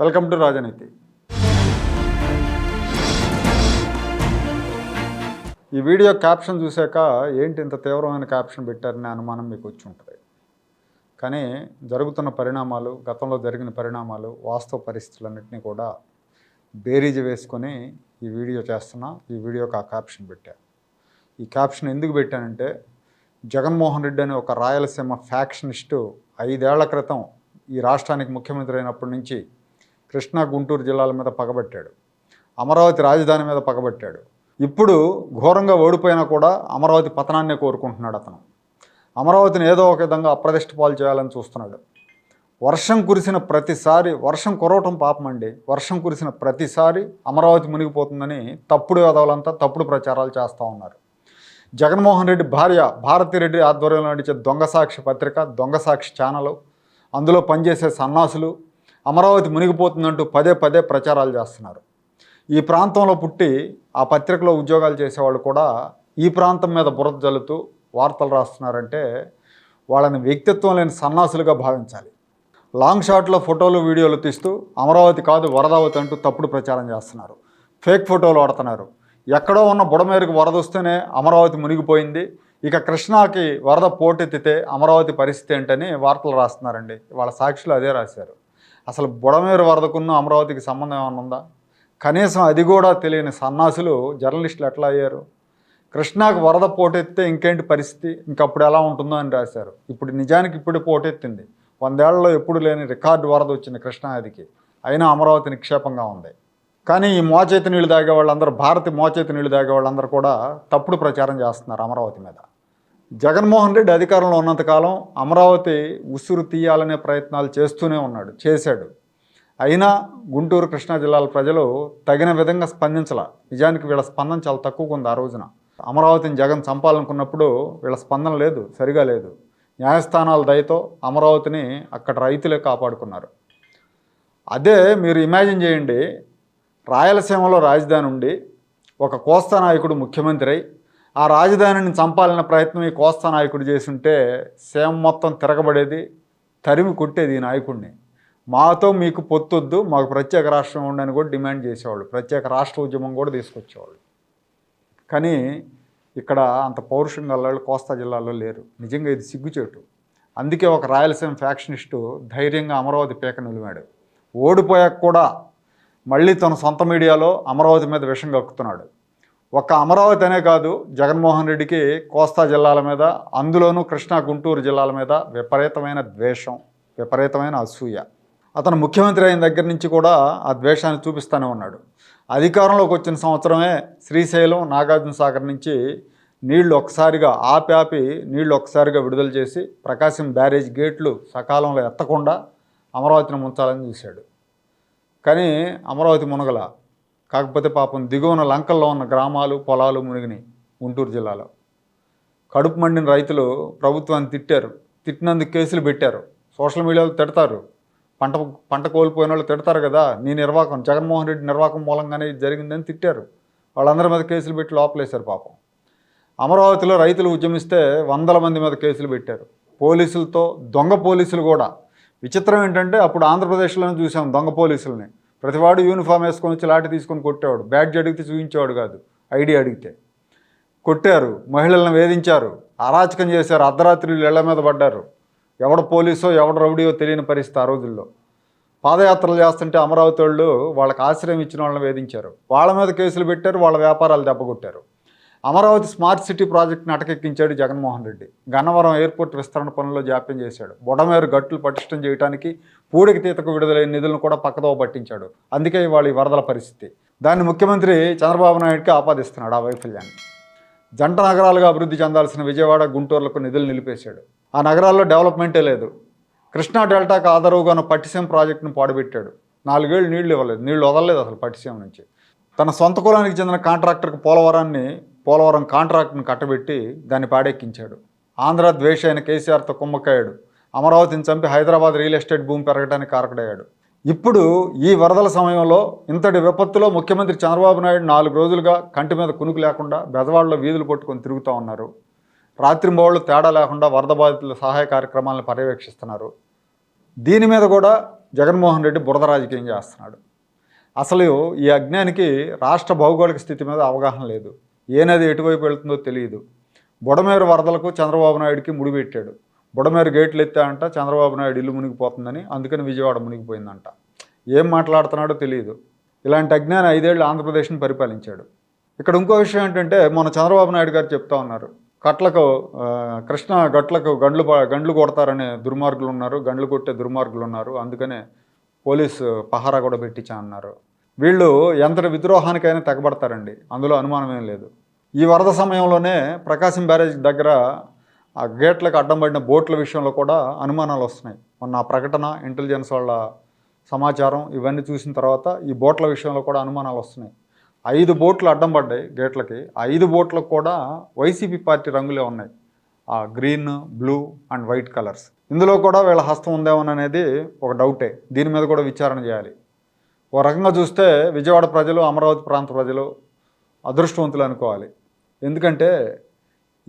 Welcome to రాజనీతి. ఈ video caption చూశాక ఏంటి ఇంత తీవ్రమైన క్యాప్షన్ పెట్టారనే అనుమానం మీకు వచ్చి ఉంటుంది. కానీ జరుగుతున్న పరిణామాలు గతంలో జరిగిన పరిణామాలు వాస్తవ పరిస్థితులన్నింటినీ కూడా బేరీజు వేసుకొని ఈ వీడియో చేస్తున్నా ఈ వీడియోకి ఆ క్యాప్షన్ పెట్టా. ఈ క్యాప్షన్ ఎందుకు పెట్టానంటే జగన్మోహన్ రెడ్డి అనే ఒక రాయలసీమ ఫ్యాక్షనిస్టు ఐదేళ్ళ క్రితం ఈ రాష్ట్రానికి ముఖ్యమంత్రి అయినప్పటి నుంచి కృష్ణా గుంటూరు జిల్లాల మీద పగబట్టాడు. అమరావతి రాజధాని మీద పగబట్టాడు. ఇప్పుడు ఘోరంగా ఓడిపోయినా కూడా అమరావతి పతనాన్నే కోరుకుంటున్నాడు అతను. అమరావతిని ఏదో ఒక విధంగా అప్రదిష్ట పాలు చేయాలని చూస్తున్నాడు. వర్షం కురిసిన ప్రతిసారి వర్షం కురవటం పాపం అండి. వర్షం కురిసిన ప్రతిసారి అమరావతి మునిగిపోతుందని తప్పుడు వేదవులంతా తప్పుడు ప్రచారాలు చేస్తూ ఉన్నారు. జగన్మోహన్ రెడ్డి భార్య భారతిరెడ్డి ఆధ్వర్యంలో నడిచే దొంగ సాక్షి పత్రిక దొంగ సాక్షి ఛానల్ అందులో పనిచేసే సన్నాసులు అమరావతి మునిగిపోతుందంటూ పదే పదే ప్రచారాలు చేస్తున్నారు. ఈ ప్రాంతంలో పుట్టి ఆ పత్రికలో ఉద్యోగాలు చేసేవాళ్ళు కూడా ఈ ప్రాంతం మీద బురద జల్లుతూ వార్తలు రాస్తున్నారంటే వాళ్ళని వ్యక్తిత్వం లేని సన్నాసులుగా భావించాలి. లాంగ్ షాట్లో ఫోటోలు వీడియోలు తీస్తూ అమరావతి కాదు వరదావతి అంటూ తప్పుడు ప్రచారం చేస్తున్నారు. ఫేక్ ఫోటోలు వాడుతున్నారు. ఎక్కడో ఉన్న బుడమేరకు వరద వస్తేనే అమరావతి మునిగిపోయింది. ఇక కృష్ణాకి వరద పోటెత్తితే అమరావతి పరిస్థితి ఏంటని వార్తలు రాస్తున్నారండి. వాళ్ళ సాక్షులు అదే రాశారు. అసలు బుడమేరు వరదకున్న అమరావతికి సంబంధం ఏమైనా ఉందా? కనీసం అది కూడా తెలియని సన్నాసులు జర్నలిస్టులు ఎట్లా అయ్యారు? కృష్ణాకు వరద పోటెత్తే ఇంకేంటి పరిస్థితి? ఇంకప్పుడు ఎలా ఉంటుందో అని రాశారు. ఇప్పుడు నిజానికి ఇప్పుడు పోటెత్తింది. వందేళ్ళలో ఎప్పుడు లేని రికార్డు వరద వచ్చింది కృష్ణానదికి అయినా అమరావతి నిక్షేపంగా ఉంది. కానీ ఈ మోచేతి నీళ్ళు తాగే వాళ్ళందరూ భారతి మోచేతి నీళ్ళు తాగే వాళ్ళందరూ కూడా తప్పుడు ప్రచారం చేస్తున్నారు అమరావతి మీద. జగన్మోహన్ రెడ్డి అధికారంలో ఉన్నంతకాలం అమరావతి ఉసురు తీయాలనే ప్రయత్నాలు చేస్తూనే ఉన్నాడు చేశాడు. అయినా గుంటూరు కృష్ణా జిల్లాల ప్రజలు తగిన విధంగా స్పందించాల. నిజానికి వీళ్ళ స్పందన చాలా తక్కువగా ఉంది ఆ రోజున. అమరావతిని జగన్ చంపాలనుకున్నప్పుడు వీళ్ళ స్పందన లేదు సరిగా లేదు. న్యాయస్థానాల దయతో అమరావతిని అక్కడ రైతులే కాపాడుకున్నారు. అదే మీరు ఇమాజిన్ చేయండి రాయలసీమలో రాజధాని ఉండి ఒక కోస్తా నాయకుడు ముఖ్యమంత్రి అయి ఆ రాజధానిని చంపాలన్న ప్రయత్నం ఈ కోస్తా నాయకుడు చేసుంటే సేమ మొత్తం తిరగబడేది తరిమి కొట్టేది ఈ నాయకుడిని. మాతో మీకు పొత్తొద్దు మాకు ప్రత్యేక రాష్ట్రం ఉండని కూడా డిమాండ్ చేసేవాళ్ళు. ప్రత్యేక రాష్ట్ర ఉద్యమం కూడా తీసుకొచ్చేవాళ్ళు. కానీ ఇక్కడ అంత పౌరుషం గల కోస్తా జిల్లాలో లేరు. నిజంగా ఇది సిగ్గుచేటు. అందుకే ఒక రాయలసీమ ఫ్యాక్షనిస్టు ధైర్యంగా అమరావతి పీక నిలిమాడు. ఓడిపోయాక కూడా మళ్ళీ తన సొంత మీడియాలో అమరావతి మీద విషం కక్కుతున్నాడు. ఒక్క అమరావతి అనే కాదు జగన్మోహన్ రెడ్డికి కోస్తా జిల్లాల మీద అందులోనూ కృష్ణా గుంటూరు జిల్లాల మీద విపరీతమైన ద్వేషం విపరీతమైన అసూయ. అతను ముఖ్యమంత్రి అయిన దగ్గర నుంచి కూడా ఆ ద్వేషాన్ని చూపిస్తూనే ఉన్నాడు. అధికారంలోకి వచ్చిన సంవత్సరమే శ్రీశైలం నాగార్జున సాగర్ నుంచి నీళ్ళు ఒకసారిగా ఆపి ఆపి నీళ్ళు ఒకసారిగా విడుదల చేసి ప్రకాశం బ్యారేజ్ గేట్లు సకాలంలో ఎత్తకుండా అమరావతిని ముంచాలని చూశాడు. కానీ అమరావతి మునగల. కాకపోతే పాపం దిగువన లంకల్లో ఉన్న గ్రామాలు పొలాలు మునిగినాయి గుంటూరు జిల్లాలో. కడుపు మండిన రైతులు ప్రభుత్వాన్ని తిట్టారు. తిట్టినందుకు కేసులు పెట్టారు. సోషల్ మీడియాలో తిడతారు. పంట పంట కోల్పోయిన వాళ్ళు తిడతారు కదా నీ నిర్వాహకం జగన్మోహన్ రెడ్డి నిర్వాహకం మూలంగానే ఇది జరిగిందని తిట్టారు. వాళ్ళందరి మీద కేసులు పెట్టి లోపలేశారు పాపం. అమరావతిలో రైతులు ఉద్యమిస్తే వందల మంది మీద కేసులు పెట్టారు. పోలీసులతో దొంగ పోలీసులు కూడా. విచిత్రం ఏంటంటే అప్పుడు ఆంధ్రప్రదేశ్లోనే చూసాం దొంగ పోలీసులని. ప్రతివాడు యూనిఫామ్ వేసుకొని వచ్చి లాఠీ తీసుకొని కొట్టేవాడు. బ్యాడ్జ్ అడిగితే చూపించేవాడు కాదు. ఐడి అడిగితే. కొట్టారు. మహిళలను వేధించారు. అరాచకం చేశారు. అర్ధరాత్రులు ఇళ్ళ మీద పడ్డారు. ఎవడ పోలీసో ఎవడ రౌడీయో తెలియని పరిస్థితి ఆ రోజుల్లో. పాదయాత్రలు చేస్తుంటే అమరావతి వాళ్ళు వాళ్ళకి ఆశ్రయం ఇచ్చిన వాళ్ళని వేధించారు. వాళ్ళ మీద కేసులు పెట్టారు. వాళ్ళ వ్యాపారాలు దెబ్బకొట్టారు. అమరావతి స్మార్ట్ సిటీ ప్రాజెక్ట్ని అటకెక్కించాడు జగన్మోహన్ రెడ్డి. గన్నవరం ఎయిర్పోర్ట్ విస్తరణ పనుల్లో జాప్యం చేశాడు. బొడమేరు గట్టులు పటిష్టం చేయడానికి పూడికి తీతకు విడుదలైన నిధులను కూడా పక్కదో పట్టించాడు. అందుకే ఇవాళ ఈ వరదల పరిస్థితి. దాన్ని ముఖ్యమంత్రి చంద్రబాబు నాయుడుకి ఆపాదిస్తున్నాడు ఆ వైఫల్యాన్ని. జంట నగరాలుగా అభివృద్ధి చెందాల్సిన విజయవాడ గుంటూరులకు నిధులు నిలిపేశాడు. ఆ నగరాల్లో డెవలప్మెంటే లేదు. కృష్ణా డెల్టాకు ఆదరవుగా ఉన్న పట్టిసీమ ప్రాజెక్టును పాడుపెట్టాడు నాలుగేళ్ళు నీళ్ళు ఇవ్వలేదు. నీళ్ళు వదలలేదు అసలు పట్టిసీమ నుంచి. తన సొంత కులానికి చెందిన కాంట్రాక్టర్కి పోలవరాన్ని పోలవరం కాంట్రాక్ట్ను కట్టబెట్టి దాన్ని పాడెక్కించాడు. ఆంధ్ర ద్వేష అయిన కేసీఆర్తో కుమ్మక్కాయాడు. అమరావతిని చంపి హైదరాబాద్ రియల్ ఎస్టేట్ భూమి పెరగడానికి కారకుడయ్యాడు. ఇప్పుడు ఈ వరదల సమయంలో ఇంతటి విపత్తులో ముఖ్యమంత్రి చంద్రబాబు నాయుడు నాలుగు రోజులుగా కంటి మీద కునుకు లేకుండా బెదవాడలో వీధులు పట్టుకొని తిరుగుతూ ఉన్నారు. రాత్రింబోళ్ళు తేడా లేకుండా వరద బాధితుల సహాయ కార్యక్రమాలను పర్యవేక్షిస్తున్నారు. దీని మీద కూడా జగన్మోహన్ రెడ్డి బురద రాజకీయం చేస్తున్నాడు. అసలు ఈ అజ్ఞానికి రాష్ట్ర భౌగోళిక స్థితి మీద అవగాహన లేదు. ఏ నది ఎటువైపు వెళ్తుందో తెలియదు. బుడమేరు వరదలకు చంద్రబాబు నాయుడికి ముడిపెట్టాడు. బుడమేరు గేట్లు ఎత్తాంట చంద్రబాబు నాయుడు ఇల్లు మునిగిపోతుందని అందుకని విజయవాడ మునిగిపోయిందంట. ఏం మాట్లాడుతున్నాడో తెలియదు ఇలాంటి అజ్ఞానం ఐదేళ్ళు ఆంధ్రప్రదేశ్ని పరిపాలించాడు. ఇక్కడ ఇంకో విషయం ఏంటంటే మన చంద్రబాబు నాయుడు గారు చెప్తా ఉన్నారు. కట్లకు కృష్ణ గట్లకు గండ్లు గండ్లు కొడతారనే దుర్మార్గులు ఉన్నారు గండ్లు కొట్టే దుర్మార్గులు ఉన్నారు అందుకనే పోలీసు పహారా కూడా పెట్టించా అన్నారు. వీళ్ళు ఎంత విద్రోహానికైనా తెగబడతారండి అందులో అనుమానం ఏం లేదు. ఈ వరద సమయంలోనే ప్రకాశం బ్యారేజ్ దగ్గర ఆ గేట్లకు అడ్డం పడిన బోట్ల విషయంలో కూడా అనుమానాలు వస్తున్నాయి. మొన్న ఆ ప్రకటన ఇంటెలిజెన్స్ వాళ్ళ సమాచారం ఇవన్నీ చూసిన తర్వాత ఈ బోట్ల విషయంలో కూడా అనుమానాలు వస్తున్నాయి. ఐదు బోట్లు అడ్డం పడ్డాయి గేట్లకి. ఆ ఐదు బోట్లకు కూడా వైసీపీ పార్టీ రంగులే ఉన్నాయి. ఆ green blue and white colours. ఇందులో కూడా వీళ్ళ హస్తం ఉందేమోననేది ఒక డౌటే. దీని మీద కూడా విచారణ చేయాలి. ఓ రకంగా చూస్తే విజయవాడ ప్రజలు అమరావతి ప్రాంత ప్రజలు అదృష్టవంతులు అనుకోవాలి. ఎందుకంటే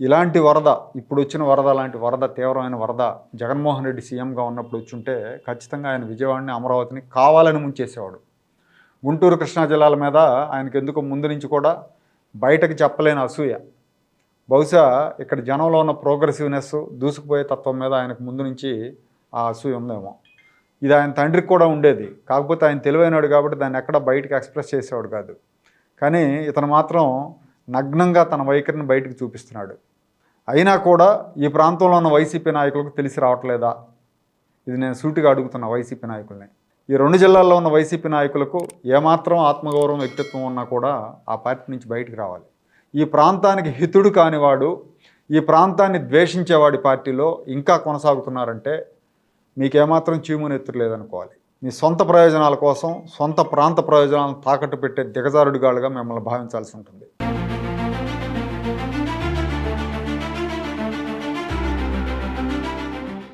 ఇలాంటి వరద ఇప్పుడు వచ్చిన వరద లాంటి వరద తీవ్రమైన వరద జగన్మోహన్ రెడ్డి సీఎంగా ఉన్నప్పుడు వచ్చుంటే ఖచ్చితంగా ఆయన విజయవాడని అమరావతిని కావాలని ముంచేసేవాడు. గుంటూరు కృష్ణా జిల్లాల మీద ఆయనకి ఎందుకు ముందు నుంచి కూడా బయటకు చెప్పలేని అసూయ. బహుశా ఇక్కడ జనంలో ఉన్న ప్రోగ్రెసివ్నెస్ దూసుకుపోయే తత్వం మీద ఆయనకు ముందు నుంచి ఆ అసూయ ఉందేమో. ఇది ఆయన తండ్రికి కూడా ఉండేది. కాకపోతే ఆయన తెలివైనవాడు కాబట్టి దాన్ని ఎక్కడ బయటకు ఎక్స్ప్రెస్ చేసేవాడు కాదు. కానీ ఇతను మాత్రం నగ్నంగా తన వైఖరిని బయటకు చూపిస్తున్నాడు. అయినా కూడా ఈ ప్రాంతంలో ఉన్న వైసీపీ నాయకులకు తెలిసి రావట్లేదా? ఇది నేను సూటిగా అడుగుతున్న వైసీపీ నాయకుల్ని. ఈ రెండు జిల్లాల్లో ఉన్న వైసీపీ నాయకులకు ఏమాత్రం ఆత్మగౌరవం వ్యక్తిత్వం ఉన్నా కూడా ఆ పార్టీ నుంచి బయటికి రావాలి. ఈ ప్రాంతానికి హితుడు కానివాడు ఈ ప్రాంతాన్ని ద్వేషించేవాడి పార్టీలో ఇంకా కొనసాగుతున్నారంటే మీకేమాత్రం చీమునెత్తురు లేదనుకోవాలి. మీ సొంత ప్రయోజనాల కోసం సొంత ప్రాంత ప్రయోజనాలను తాకట్టు పెట్టే దిగజారుడుగాళ్ళుగా మిమ్మల్ని భావించాల్సి ఉంటుంది.